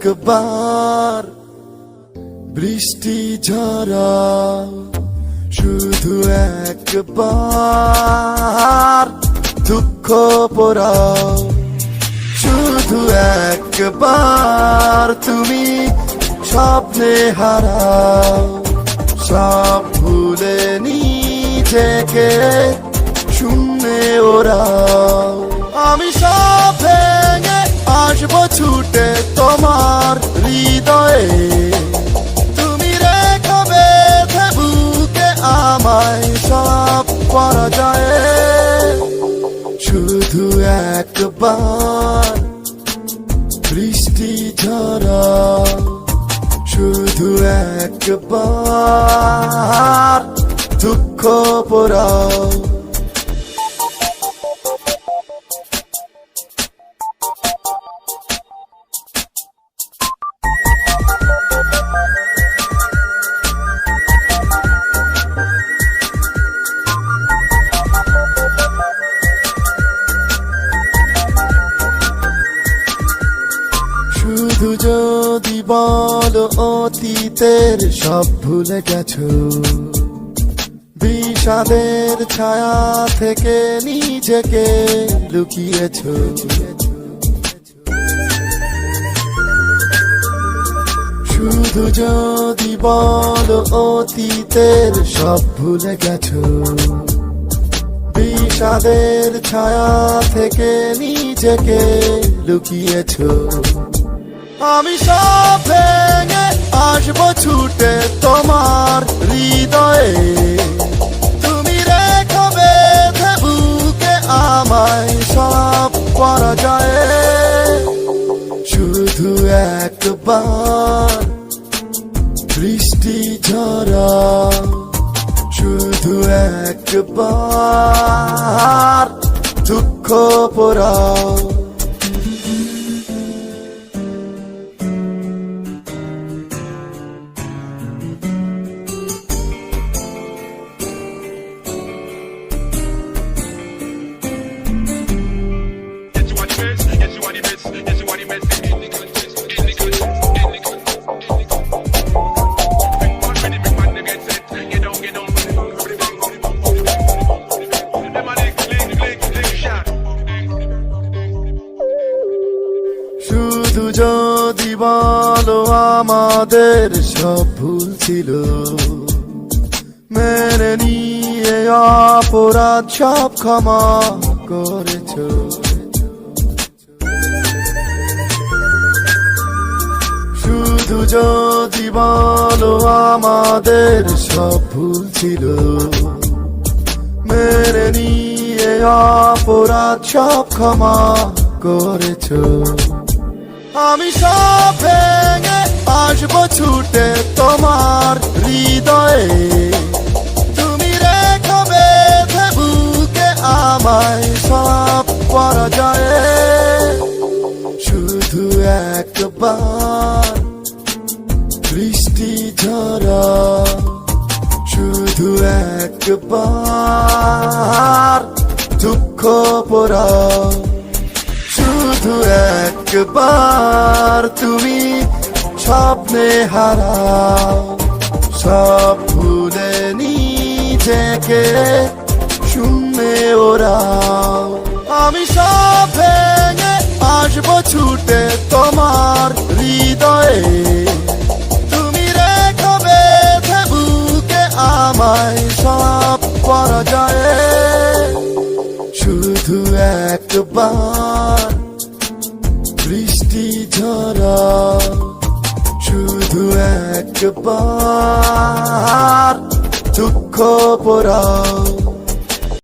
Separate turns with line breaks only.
একবার বৃষ্টি ঝরা, শুধু একবার দুঃখ পোড়াও শুধু একবার তুমি স্বপ্নে হারাও সব ভুলে নিজেকে শূন্যে ওরাও আমি সব আসব ছুটে তোমার হৃদয়ে। তুমি রেখো বেঁধে বুকে আমায় সব পরাজয়ে। শুধু একবার বৃষ্টি ঝরা শুধু একবার দুঃখ পোড়াও। শুধু যদি বলো অতীতের সব ভুলে গেছো? বিষাদের ছায়া থেকে নিজেকে লুকিয়েছো। শুধু যদি বলো অতীতের সব ভুলে গেছো? বিষাদের ছায়া থেকে নিজেকে লুকিয়েছো। আমি সব ভেঙে আসব ছুটে তোমার হৃদয়ে। তুমি রেখো বেঁধে বুকে আমায় সব পরাজয়ে। শুধু একবার বৃষ্টি ঝরা। শুধু একবার দুঃখ পোড়াও শুধু যদি বলো আমাদের সব ভুল ছিল মেনে নিয়ে অপরাধ সব ক্ষমা করেছ। শুধু যদি বলো আমাদের সব ভুল ছিল, মেনে নিয়ে অপরাধ সব ক্ষমা করেছ। আমি সব ভেঙে আসব ছুটে তোমার হৃদয়ে। তুমি রেখো বেঁধে বুকে আমায় সব পরাজয়ে। শুধু একবার বৃষ্টি ঝরা শুধু একবার দুঃখ পোড়াও শুধু একবার তুমি স্বপ্নে হারাও সব ভুলে নিজেকে শূন্যে ওরাও আমি সব আমায় সব পরাজয়ে শুধু একবার বৃষ্টি ঝরা। শুধু একবার দুঃখ পোড়াও